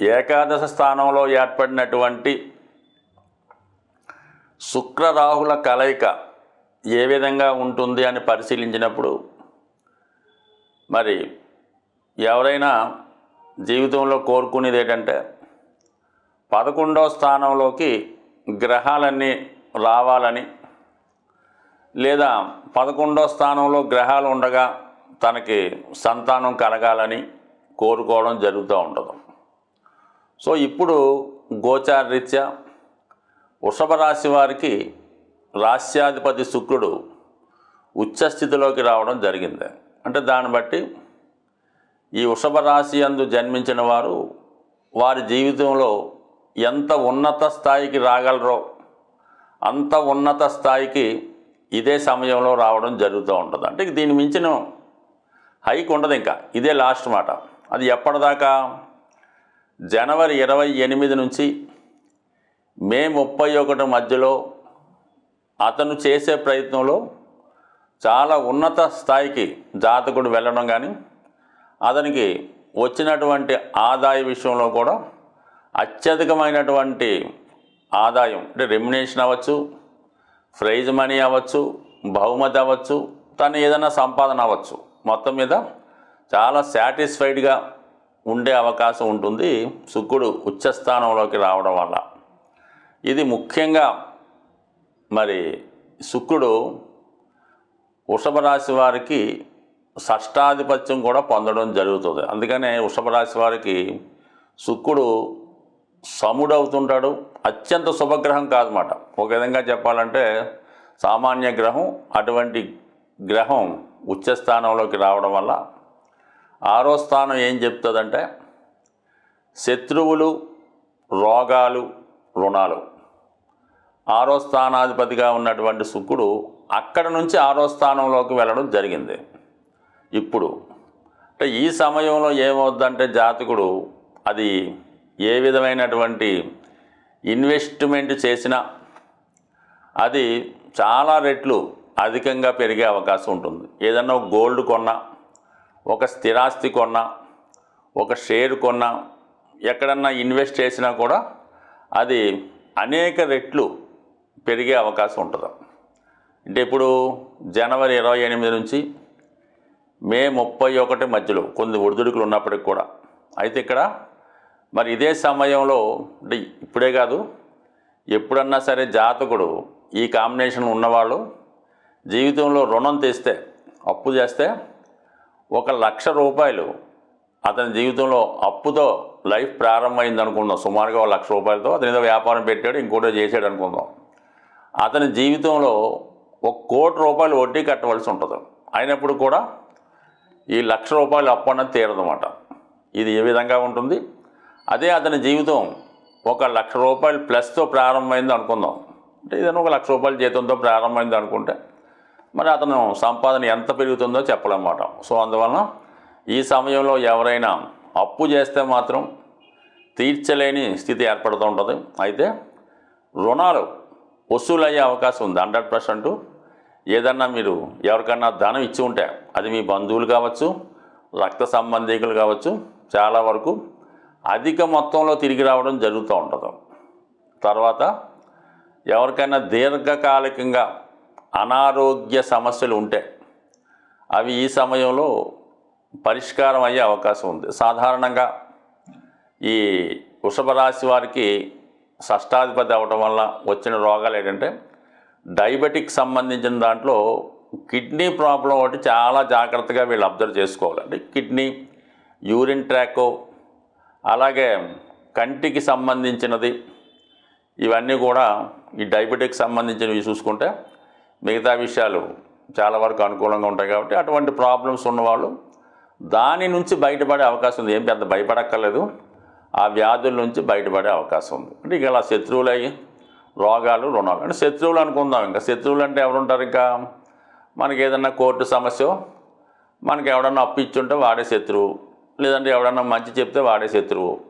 ఏకాదశ స్థానంలో ఏర్పడినటువంటి శుక్రరాహుల కలయిక ఏ విధంగా ఉంటుంది అని పరిశీలించినప్పుడు మరి ఎవరైనా జీవితంలో కోరుకునేది ఏంటంటే పదకొండవ స్థానంలోకి గ్రహాలన్నీ రావాలని లేదా పదకొండో స్థానంలో గ్రహాలు ఉండగా తనకి సంతానం కలగాలని కోరుకోవడం జరుగుతూ ఉంటుంది. సో ఇప్పుడు గోచారరీత్యా వృషభ రాశి వారికి రాశ్యాధిపతి శుక్రుడు ఉచ్చస్థితిలోకి రావడం జరిగింది. అంటే దాన్ని బట్టి ఈ వృషభ రాశి అందు జన్మించిన వారు వారి జీవితంలో ఎంత ఉన్నత స్థాయికి రాగలరో అంత ఉన్నత స్థాయికి ఇదే సమయంలో రావడం జరుగుతూ ఉంటుంది. అంటే దీని మించిన హైక్ ఉండదు ఇంకా. ఇదే లాస్ట్ మాట. అది ఎప్పటిదాకా జనవరి ఇరవై ఎనిమిది నుంచి మే ముప్పై ఒకటి మధ్యలో అతను చేసే ప్రయత్నంలో చాలా ఉన్నత స్థాయికి జాతకుడు వెళ్ళడం కానీ అతనికి వచ్చినటువంటి ఆదాయ విషయంలో కూడా అత్యధికమైనటువంటి ఆదాయం అంటే రెమ్యునేషన్ అవ్వచ్చు ప్రైజ్ మనీ అవ్వచ్చు బహుమతి అవ్వచ్చు తను ఏదైనా సంపాదన అవ్వచ్చు. మొత్తం మీద చాలా సాటిస్ఫైడ్గా ఉండే అవకాశం ఉంటుంది. శుక్రుడు ఉచ్చస్థానంలోకి రావడం వల్ల. ఇది ముఖ్యంగా మరి శుక్రుడు వృషభ రాశి వారికి షష్టాధిపత్యం కూడా పొందడం జరుగుతుంది. అందుకనే వృషభ రాశి వారికి శుక్రుడు సముడవుతుంటాడు. అత్యంత శుభగ్రహం కాదన్నమాట. ఒక విధంగా చెప్పాలంటే సామాన్య గ్రహం అటువంటి గ్రహం ఉచ్చస్థానంలోకి రావడం వల్ల ఆరో స్థానం ఏం చెప్తుందంటే శత్రువులు రోగాలు రుణాలు. ఆరో స్థానాధిపతిగా ఉన్నటువంటి శుక్రుడు అక్కడ నుంచి ఆరో స్థానంలోకి వెళ్ళడం జరిగింది. ఇప్పుడు అంటే ఈ సమయంలో ఏమవుద్దంటే జాతకుడు అది ఏ విధమైనటువంటి ఇన్వెస్ట్మెంట్ చేసినా అది చాలా రెట్లు అధికంగా పెరిగే అవకాశం ఉంటుంది. ఏదన్నా గోల్డ్ కొన్నా ఒక స్థిరాస్తి కొన్నా ఒక షేర్ కొన్నా ఎక్కడన్నా ఇన్వెస్ట్ చేసినా కూడా అది అనేక రెట్లు పెరిగే అవకాశం ఉంటుంది. అంటే ఇప్పుడు జనవరి ఇరవై ఎనిమిది నుంచి మే ముప్పై ఒకటి మధ్యలో కొన్ని ఒడిదుడుకులు ఉన్నప్పటికి కూడా అయితే ఇక్కడ మరి ఇదే సమయంలో అంటే ఇప్పుడే కాదు ఎప్పుడన్నా సరే జాతకుడు ఈ కాంబినేషన్ ఉన్నవాళ్ళు జీవితంలో రుణం తెస్తే అప్పు చేస్తే ఒక లక్ష రూపాయలు అతని జీవితంలో అప్పుతో లైఫ్ ప్రారంభమైంది అనుకుందాం సుమారుగా ఒక లక్ష రూపాయలతో అతని ఏదో వ్యాపారం పెట్టాడు ఇంకోటో చేసాడు అనుకుందాం అతని జీవితంలో ఒక కోటి రూపాయలు వడ్డీ కట్టవలసి ఉంటుంది. అయినప్పుడు కూడా ఈ లక్ష రూపాయలు అప్పు అన్నది తీరదన్నమాట. ఇది ఏ విధంగా ఉంటుంది? అదే అతని జీవితం ఒక లక్ష రూపాయలు ప్లస్తో ప్రారంభమైంది అనుకుందాం అంటే ఏదైనా ఒక లక్ష రూపాయల జీతంతో ప్రారంభమైంది అనుకుంటే మరి అతను సంపాదన ఎంత పెరుగుతుందో చెప్పలేమాట. సో అందువలన ఈ సమయంలో ఎవరైనా అప్పు చేస్తే మాత్రం తీర్చలేని స్థితి ఏర్పడుతూ ఉంటుంది. అయితే రుణాలు వసూలయ్యే అవకాశం ఉంది హండ్రెడ్ పర్సెంట్. ఏదన్నా మీరు ఎవరికన్నా ధనం ఇచ్చి ఉంటే అది మీ బంధువులు కావచ్చు రక్త సంబంధికులు కావచ్చు చాలా వరకు అధిక మొత్తంలో తిరిగి రావడం జరుగుతూ ఉంటుంది. తర్వాత ఎవరికైనా దీర్ఘకాలికంగా అనారోగ్య సమస్యలు ఉంటే అవి ఈ సమయంలో పరిష్కారం అయ్యే అవకాశం ఉంది. సాధారణంగా ఈ వృషభ రాశి వారికి షష్టాధిపతి అవడం వల్ల వచ్చిన రోగాలు ఏంటంటే డయాబెటిక్ సంబంధించిన దాంట్లో కిడ్నీ ప్రాబ్లం ఒకటి చాలా జాగ్రత్తగా వీళ్ళు అబ్జర్వ్ చేసుకోవాలి అంటే కిడ్నీ యూరిన్ ట్రాక్ అలాగే కంటికి సంబంధించినది ఇవన్నీ కూడా ఈ డయాబెటిక్ సంబంధించినవి చూసుకుంటే మిగతా విషయాలు చాలా వరకు అనుకూలంగా ఉంటాయి కాబట్టి అటువంటి ప్రాబ్లమ్స్ ఉన్నవాళ్ళు దాని నుంచి బయటపడే అవకాశం ఉంది. ఏం పెద్ద భయపడక్కర్లేదు. ఆ వ్యాధుల నుంచి బయటపడే అవకాశం ఉంది. అంటే ఇక ఇలా శత్రువులు అయ్యి రోగాలు రుణాలు అంటే శత్రువులు అనుకుందాం. ఇంకా శత్రువులు అంటే ఎవరుంటారు ఇంకా? మనకి ఏదన్నా కోర్టు సమస్య మనకి ఎవడన్నా అప్పు ఇచ్చుంటే వాడే శత్రువు. లేదంటే ఎవడన్నా మంచి చెప్తే వాడే శత్రువు.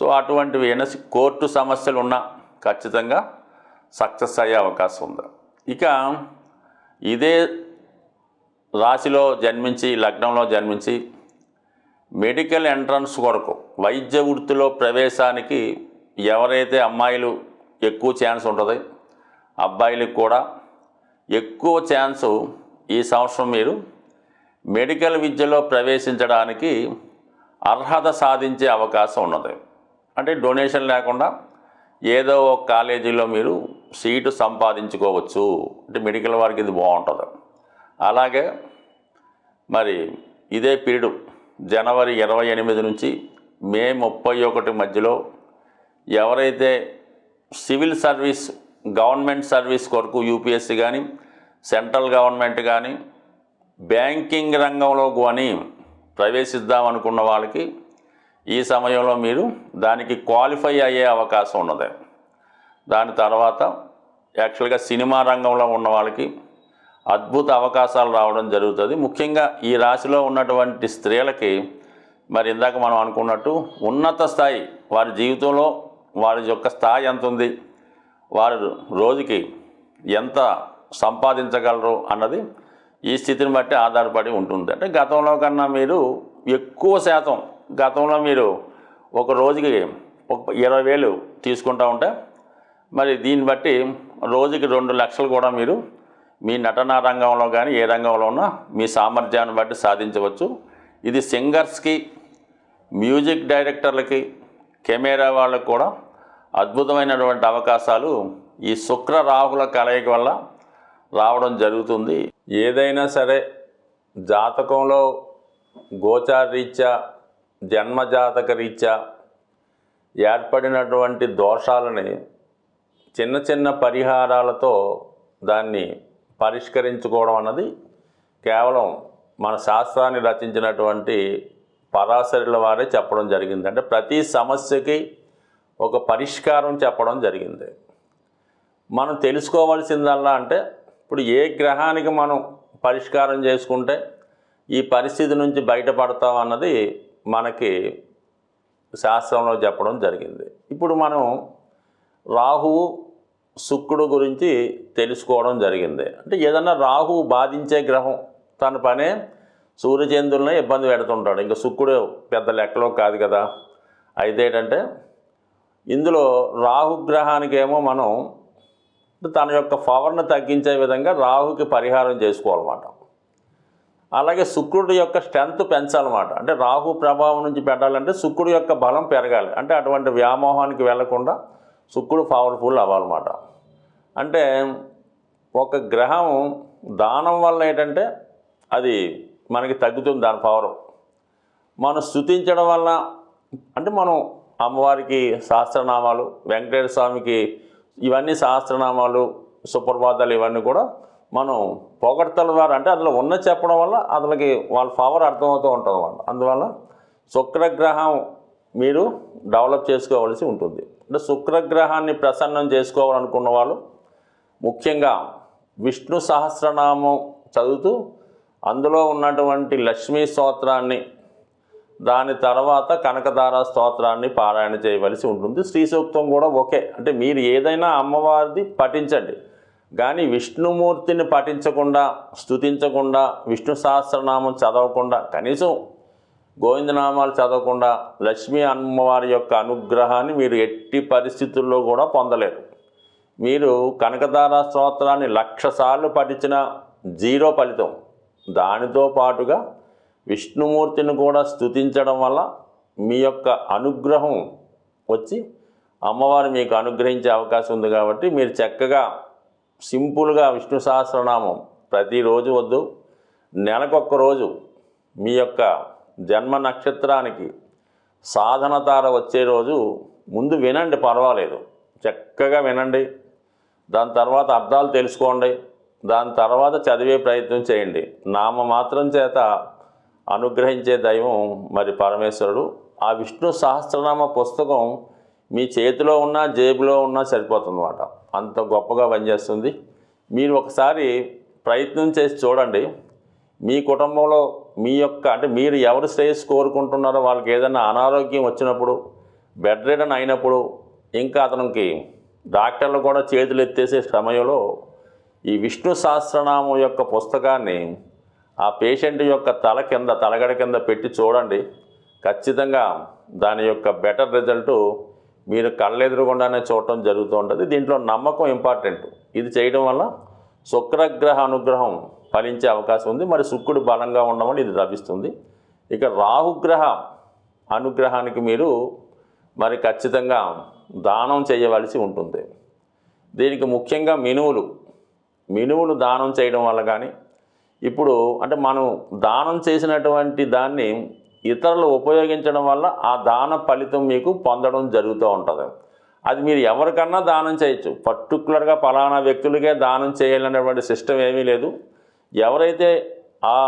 సో అటువంటివి ఏమైనా కోర్టు సమస్యలు ఉన్నా ఖచ్చితంగా సక్సెస్ అయ్యే అవకాశం ఉంది. ఇక ఇదే రాశిలో జన్మించి లగ్నంలో జన్మించి మెడికల్ ఎంట్రన్స్ కొరకు వైద్య వృత్తిలో ప్రవేశానికి ఎవరైతే అమ్మాయిలు ఎక్కువ ఛాన్స్ ఉంటుంది అబ్బాయిలకు కూడా ఎక్కువ ఛాన్సు ఈ సంవత్సరం మీరు మెడికల్ విద్యలో ప్రవేశించడానికి అర్హత సాధించే అవకాశం ఉన్నది. అంటే డొనేషన్ లేకుండా ఏదో ఒక కాలేజీలో మీరు సీటు సంపాదించుకోవచ్చు. అంటే మెడికల్ వారికి ఇది బాగుంటుంది. అలాగే మరి ఇదే పీరియడ్ జనవరి ఇరవై ఎనిమిది నుంచి మే ముప్పై ఒకటి మధ్యలో ఎవరైతే సివిల్ సర్వీస్ గవర్నమెంట్ సర్వీస్ కొరకు యూపీఎస్సీ కానీ సెంట్రల్ గవర్నమెంట్ కానీ బ్యాంకింగ్ రంగంలో కానీ ప్రవేశిద్దాం అనుకున్న వాళ్ళకి ఈ సమయంలో మీరు దానికి క్వాలిఫై అయ్యే అవకాశం ఉన్నది. దాని తర్వాత యాక్చువల్గా సినిమా రంగంలో ఉన్న వాళ్ళకి అద్భుత అవకాశాలు రావడం జరుగుతుంది. ముఖ్యంగా ఈ రాశిలో ఉన్నటువంటి స్త్రీలకి మరి ఇందాక మనం అనుకున్నట్టు ఉన్నత స్థాయి వారి జీవితంలో వారి యొక్క స్థాయి ఎంత ఉంది వారు రోజుకి ఎంత సంపాదించగలరు అన్నది ఈ స్థితిని బట్టి ఆధారపడి ఉంటుంది. అంటే గతంలో కన్నా మీరు ఎక్కువ శాతం గతంలో మీరు ఒక రోజుకి ఒక ఇరవై వేలు తీసుకుంటూ ఉంటే మరి దీన్ని బట్టి రోజుకి రెండు లక్షలు కూడా మీరు మీ నటనా రంగంలో కానీ ఏ రంగంలో ఉన్నా మీ సామర్థ్యాన్ని బట్టి సాధించవచ్చు. ఇది సింగర్స్కి మ్యూజిక్ డైరెక్టర్లకి కెమెరా వాళ్ళకు కూడా అద్భుతమైనటువంటి అవకాశాలు ఈ శుక్ర రాహుల కలయిక వల్ల రావడం జరుగుతుంది. ఏదైనా సరే జాతకంలో గోచార రీత్యా జన్మజాతక రీత్యా ఏర్పడినటువంటి దోషాలని చిన్న చిన్న పరిహారాలతో దాన్ని పరిష్కరించుకోవడం అన్నది కేవలం మన శాస్త్రాన్ని రచించినటువంటి పరాశరుల వారే చెప్పడం జరిగింది. అంటే ప్రతి సమస్యకి ఒక పరిష్కారం చెప్పడం జరిగింది. మనం తెలుసుకోవాల్సిందల్లా అంటే ఇప్పుడు ఏ గ్రహానికి మనం పరిష్కారం చేసుకుంటే ఈ పరిస్థితి నుంచి బయటపడతాం అన్నది మనకి శాస్త్రంలో చెప్పడం జరిగింది. ఇప్పుడు మనం రాహువు శుక్రుడు గురించి తెలుసుకోవడం జరిగింది. అంటే ఏదన్నా రాహువు బాధించే గ్రహం తన పనే సూర్యచంద్రులనే ఇబ్బంది పెడుతుంటాడు. ఇంకా శుక్రుడు పెద్ద లెక్కలో కాదు కదా. అయితే ఏంటంటే ఇందులో రాహుగ్రహానికేమో మనం తన యొక్క పవర్ను తగ్గించే విధంగా రాహుకి పరిహారం చేసుకోవాలన్నమాట. అలాగే శుక్రుడి యొక్క స్ట్రెంత్ పెంచాలన్నమాట. అంటే రాహు ప్రభావం నుంచి పెట్టాలంటే శుక్రుడి యొక్క బలం పెరగాలి. అంటే అటువంటి వ్యామోహానికి వెళ్ళకుండా శుక్రుడు పవర్ఫుల్ అవ్వాలన్నమాట. అంటే ఒక గ్రహం దానం వల్ల ఏంటంటే అది మనకి తగ్గుతుంది దాని పవర్ మనం స్థుతించడం వల్ల అంటే మనం అమ్మవారికి సహస్రనామాలు వెంకటేశ్వర స్వామికి ఇవన్నీ సహస్రనామాలు సుప్రభాతాలు ఇవన్నీ కూడా మనం పొగడతల ద్వారా అంటే అందులో ఉన్న చెప్పడం వల్ల అతనికి వాళ్ళ పవర్ అర్థమవుతూ ఉంటుంది అన్నమాట అందువల్ల శుక్రగ్రహం మీరు డెవలప్ చేసుకోవాల్సి ఉంటుంది. అంటే శుక్రగ్రహాన్ని ప్రసన్నం చేసుకోవాలనుకున్న వాళ్ళు ముఖ్యంగా విష్ణు సహస్రనామం చదువుతూ అందులో ఉన్నటువంటి లక్ష్మీ స్తోత్రాన్ని దాని తర్వాత కనకదార స్తోత్రాన్ని పారాయణ చేయవలసి ఉంటుంది. శ్రీ సూక్తం కూడా ఓకే అంటే మీరు ఏదైనా అమ్మవారిది పఠించండి. కానీ విష్ణుమూర్తిని పఠించకుండా స్తుతించకుండా విష్ణు సహస్రనామం చదవకుండా కనీసం గోవిందనామాలు చదవకుండా లక్ష్మీ అమ్మవారి యొక్క అనుగ్రహాన్ని మీరు ఎట్టి పరిస్థితుల్లో కూడా పొందలేరు. మీరు కనకదార స్తోత్రాన్ని లక్షసార్లు పఠించిన జీరో ఫలితం. దానితో పాటుగా విష్ణుమూర్తిని కూడా స్తుతించడం వల్ల మీ యొక్క అనుగ్రహం వచ్చి అమ్మవారు మీకు అనుగ్రహించే అవకాశం ఉంది కాబట్టి మీరు చక్కగా సింపుల్గా విష్ణు సహస్రనామం ప్రతిరోజు వద్దు. నెలకొక్క రోజు మీ యొక్క జన్మ నక్షత్రానికి సాధన తార వచ్చే రోజు ముందు వినండి పర్వాలేదు. చక్కగా వినండి. దాని తర్వాత అర్థాలు తెలుసుకోండి. దాని తర్వాత చదివే ప్రయత్నం చేయండి. నామ మాత్రం చేత అనుగ్రహించే దైవం మరి పరమేశ్వరుడు. ఆ విష్ణు సహస్రనామ పుస్తకం మీ చేతిలో ఉన్నా జేబులో ఉన్నా సరిపోతుందన్నమాట. అంత గొప్పగా పనిచేస్తుంది. మీరు ఒకసారి ప్రయత్నం చేసి చూడండి. మీ కుటుంబంలో మీ యొక్క అంటే మీరు ఎవరు శ్రేయస్సు కోరుకుంటున్నారో వాళ్ళకి ఏదైనా అనారోగ్యం వచ్చినప్పుడు బెడ్ రిడన్ అయినప్పుడు ఇంకా అతనికి డాక్టర్లు కూడా చేతులు ఎత్తేసే సమయంలో ఈ విష్ణు సహస్రనామం యొక్క పుస్తకాన్ని ఆ పేషెంట్ యొక్క తల కింద తలగడ కింద పెట్టి చూడండి. ఖచ్చితంగా దాని యొక్క బెటర్ రిజల్ట్ మీరు కళ్ళెదురుగుండానే చూడటం జరుగుతూ ఉంటుంది. దీంట్లో నమ్మకం ఇంపార్టెంట్. ఇది చేయడం వల్ల శుక్రగ్రహ అనుగ్రహం ఫలించే అవకాశం ఉంది. మరి శుక్రుడు బలంగా ఉండమని ఇది లభిస్తుంది. ఇక రాహుగ్రహ అనుగ్రహానికి మీరు మరి ఖచ్చితంగా దానం చేయవలసి ఉంటుంది. దీనికి ముఖ్యంగా మినువులు మినువులు దానం చేయడం వల్ల కానీ ఇప్పుడు అంటే మనం దానం చేసినటువంటి దాన్ని ఇతరులు ఉపయోగించడం వల్ల ఆ దాన ఫలితం మీకు పొందడం జరుగుతూ ఉంటుంది. అది మీరు ఎవరికన్నా దానం చేయొచ్చు. పర్టికులర్గా ఫలానా వ్యక్తులకే దానం చేయాలనేటువంటి సిస్టమ్ ఏమీ లేదు. ఎవరైతే ఆ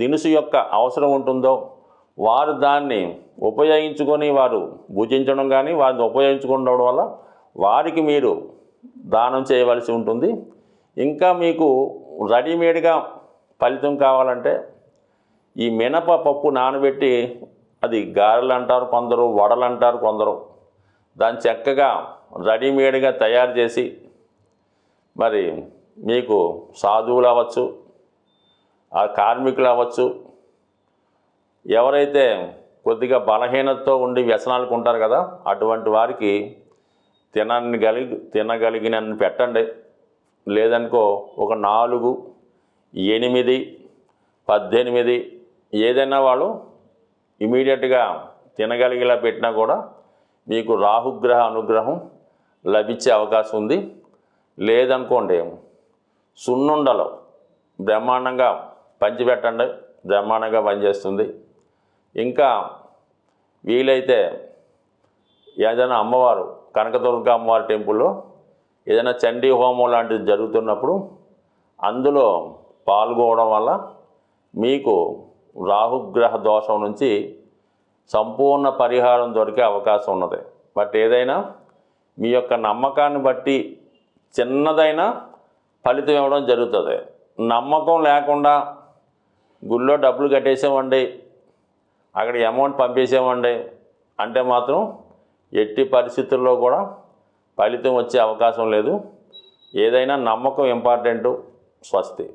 దినుసు యొక్క అవసరం ఉంటుందో వారు దాన్ని ఉపయోగించుకొని వారు భుజించడం కానీ వారిని ఉపయోగించుకోవడం వల్ల వారికి మీరు దానం చేయవలసి ఉంటుంది. ఇంకా మీకు రెడీమేడ్గా ఫలితం కావాలంటే ఈ మినప పప్పు నానబెట్టి అది గారెలు అంటారు కొందరు వడలు అంటారు కొందరు. దాన్ని చక్కగా రెడీమేడ్గా తయారు చేసి మరి మీకు సాధువులు అవ్వచ్చు ఆ కార్మికులు అవ్వచ్చు ఎవరైతే కొద్దిగా బలహీనతతో ఉండి వ్యసనాలకు ఉంటారు కదా అటువంటి వారికి తినని కలిగి తినగలిగినన్ని పెట్టండి. లేదనుకో ఒక నాలుగు ఎనిమిది పద్దెనిమిది ఏదైనా వాళ్ళు ఇమీడియట్గా తినగలిగేలా పెట్టినా కూడా మీకు రాహుగ్రహ అనుగ్రహం లభించే అవకాశం ఉంది. లేదనుకోండి సున్నుండలో బ్రహ్మాండంగా పంచిపెట్టండి. బ్రహ్మాండంగా పనిచేస్తుంది. ఇంకా వీలైతే ఏదైనా అమ్మవారు కనకదుర్గ అమ్మవారి టెంపుల్లో ఏదైనా చండీ హోమం లాంటిది జరుగుతున్నప్పుడు అందులో పాల్గొనడం వల్ల మీకు రాహుగ్రహ దోషం నుంచి సంపూర్ణ పరిహారం దొరికే అవకాశం ఉన్నది. బట్ ఏదైనా మీ యొక్క నమ్మకాన్ని బట్టి చిన్నదైనా ఫలితం ఇవ్వడం జరుగుతుంది. నమ్మకం లేకుండా గుళ్ళో డబ్బులు కట్టేసామండి అక్కడ అమౌంట్ పంపేసామండి అంటే మాత్రం ఎట్టి పరిస్థితుల్లో కూడా ఫలితం వచ్చే అవకాశం లేదు. ఏదైనా నమ్మకం ఇంపార్టెంటు స్వస్తి.